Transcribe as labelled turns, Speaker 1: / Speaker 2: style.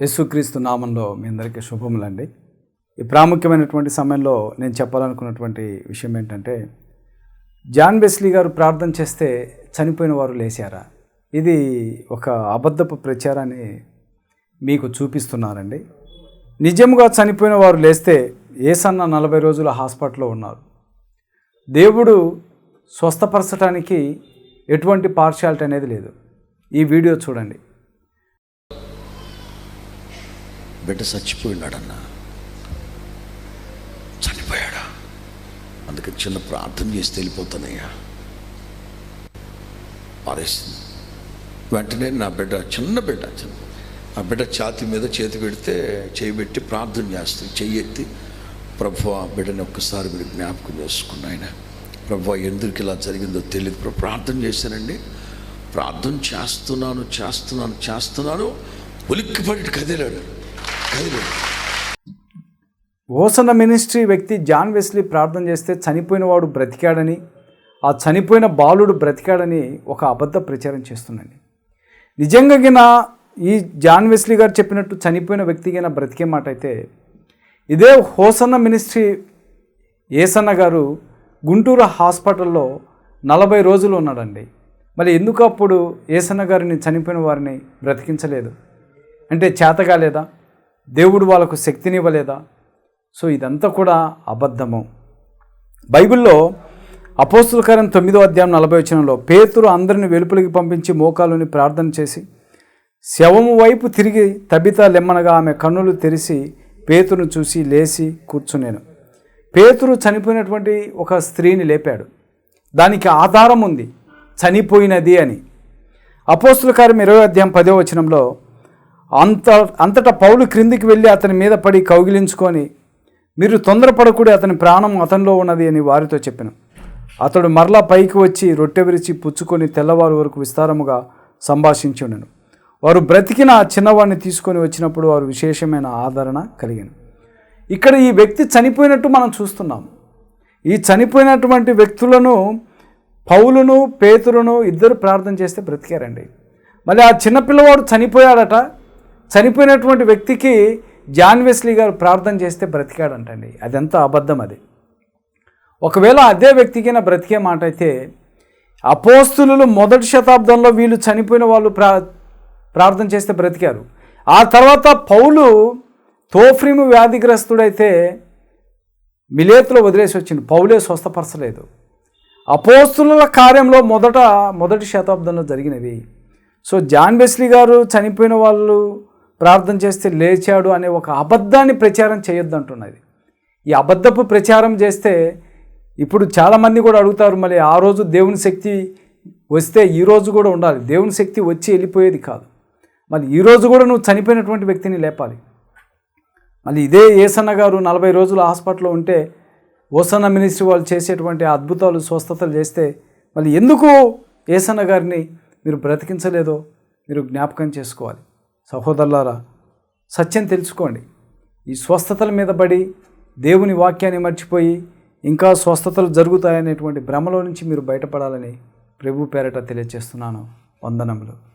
Speaker 1: యేసుక్రీస్తు నామంలో మీ అందరికీ శుభములండి. ఈ ప్రాముఖ్యమైనటువంటి సమయంలో నేను చెప్పాలనుకున్నటువంటి విషయం ఏంటంటే జాన్ బెస్లీ గారు ప్రార్థన చేస్తే చనిపోయిన వారు లేచారా ఇది ఒక అబద్ధపు ప్రచారాన్ని మీకు చూపిస్తున్నారండి. నిజంగా చనిపోయిన వారు లేస్తే ఏసన్న నలభై రోజుల హాస్పిటల్లో ఉన్నారు. దేవుడు స్వస్థపరచడానికి ఎటువంటి పార్షాలిటీ అనేది లేదు. ఈ వీడియో చూడండి.
Speaker 2: బిడ్డ చచ్చిపోయినాడన్న. చనిపోయాడా? అందుకని చిన్న ప్రార్థన చేసి వెళ్ళిపోతానయ్యా పారేసింది. వెంటనే నా బిడ్డ చిన్న బిడ్డ ఆ బిడ్డ ఛాతి మీద చేతి పెడితే చేయి పెట్టి ప్రార్థన చేస్తుంది చెయ్యి ఎత్తి ప్రభు ఆ బిడ్డని ఒక్కసారి మీరు జ్ఞాపకం చేసుకున్న ఆయన ప్రభు ఎందుకు ఇలా జరిగిందో తెలియదు. ప్రార్థన చేశానండి. ప్రార్థన చేస్తున్నాను చేస్తున్నాను చేస్తున్నాను. ఉలిక్కిపడి కదిలాడు.
Speaker 1: ఓసన మినిస్ట్రీ వ్యక్తి జాన్ వెస్లీ ప్రార్థన చేస్తే చనిపోయిన వాడు బ్రతికాడని ఆ చనిపోయిన బాలుడు బ్రతికాడని ఒక అబద్ధ ప్రచారం చేస్తుందండి. నిజంగా ఈ జాన్ వెస్లీ గారు చెప్పినట్టు చనిపోయిన వ్యక్తి బ్రతికే మాట అయితే ఇదే హోసన్న మినిస్ట్రీ ఏసన్న గారు గుంటూరు హాస్పిటల్లో నలభై రోజులు ఉన్నాడండి. మరి ఎందుకు అప్పుడు ఏసన్న గారిని చనిపోయిన వారిని బ్రతికించలేదు? అంటే చేతగాలేదా? దేవుడు వాళ్ళకు శక్తినివ్వలేదా? సో ఇదంతా కూడా అబద్ధము. బైబిల్లో అపోస్తుల తొమ్మిదో అధ్యాయం నలభై వచనంలో పేతురు అందరిని వెలుపలికి పంపించి మోకాలుని ప్రార్థన చేసి శవము వైపు తిరిగి తబిత లెమ్మనగా ఆమె కన్నులు తెరిచి పేతురును చూసి లేచి కూర్చునేను. పేతురు చనిపోయినటువంటి ఒక స్త్రీని లేపాడు. దానికి ఆధారం ఉంది చనిపోయినది అని. అపోస్తుల కార్యం ఇరవై అధ్యాయం పదో వచనంలో అంత అంతటా పౌలు క్రిందికి వెళ్ళి అతని మీద పడి కౌగిలించుకొని మీరు తొందరపడకూడి అతని ప్రాణం అతనిలో ఉన్నది అని వారితో చెప్పాను. అతడు మరలా పైకి వచ్చి రొట్టె విరిచి పుచ్చుకొని తెల్లవారు వరకు విస్తారముగా సంభాషించి వారు బ్రతికిన ఆ చిన్నవాడిని తీసుకొని వచ్చినప్పుడు వారు విశేషమైన ఆదరణ కలిగాను. ఇక్కడ ఈ వ్యక్తి చనిపోయినట్టు మనం చూస్తున్నాం. ఈ చనిపోయినటువంటి వ్యక్తులను పౌలును పేతులను ఇద్దరు ప్రార్థన చేస్తే బ్రతికారండి. మళ్ళీ ఆ చిన్నపిల్లవాడు చనిపోయాడట చనిపోయినటువంటి వ్యక్తికి జాన్ వెస్లీ గారు ప్రార్థన చేస్తే బ్రతికాడంటండి. అదంతా అబద్ధం అది. ఒకవేళ అదే వ్యక్తికైనా బ్రతికే మాట అయితే అపోస్తులు మొదటి శతాబ్దంలో వీళ్ళు చనిపోయిన వాళ్ళు ప్రా ప్రార్థన చేస్తే బ్రతికారు. ఆ తర్వాత పౌలు తోఫ్రీము వ్యాధిగ్రస్తుడైతే మిలేతులో వదిలేసి వచ్చింది పౌలే స్వస్థపరచలేదు. అపోస్తుల కార్యంలో మొదట మొదటి శతాబ్దంలో జరిగినవి. సో జాన్ బెస్లీ గారు చనిపోయిన వాళ్ళు ప్రార్థన చేస్తే లేచాడు అనే ఒక అబద్ధాన్ని ప్రచారం చేయొద్దు అంటున్నది ఈ అబద్ధపు ప్రచారం చేస్తే ఇప్పుడు చాలామంది కూడా అడుగుతారు మళ్ళీ ఆ రోజు దేవుని శక్తి వస్తే ఈ రోజు కూడా ఉండాలి. దేవుని శక్తి వచ్చి వెళ్ళిపోయేది కాదు. మళ్ళీ ఈ రోజు కూడా నువ్వు చనిపోయినటువంటి వ్యక్తిని లేపాలి. మళ్ళీ ఇదే ఏసన్న గారు నలభై రోజులు హాస్పిటల్లో ఉంటే ఓసన్న మినిస్ట్రీ వాళ్ళు చేసేటువంటి అద్భుతాలు స్వస్థతలు చేస్తే మళ్ళీ ఎందుకు ఏసన్న గారిని మీరు బ్రతికించలేదో మీరు జ్ఞాపకం చేసుకోవాలి. సహోదరులారా సత్యం తెలుసుకోండి. ఈ స్వస్థతల మీద పడి దేవుని వాక్యాన్ని మర్చిపోయి ఇంకా స్వస్థతలు జరుగుతాయనేటువంటి భ్రమలో నుంచి మీరు బయటపడాలని ప్రభు పేరట తెలియజేస్తున్నాను. వందనములు.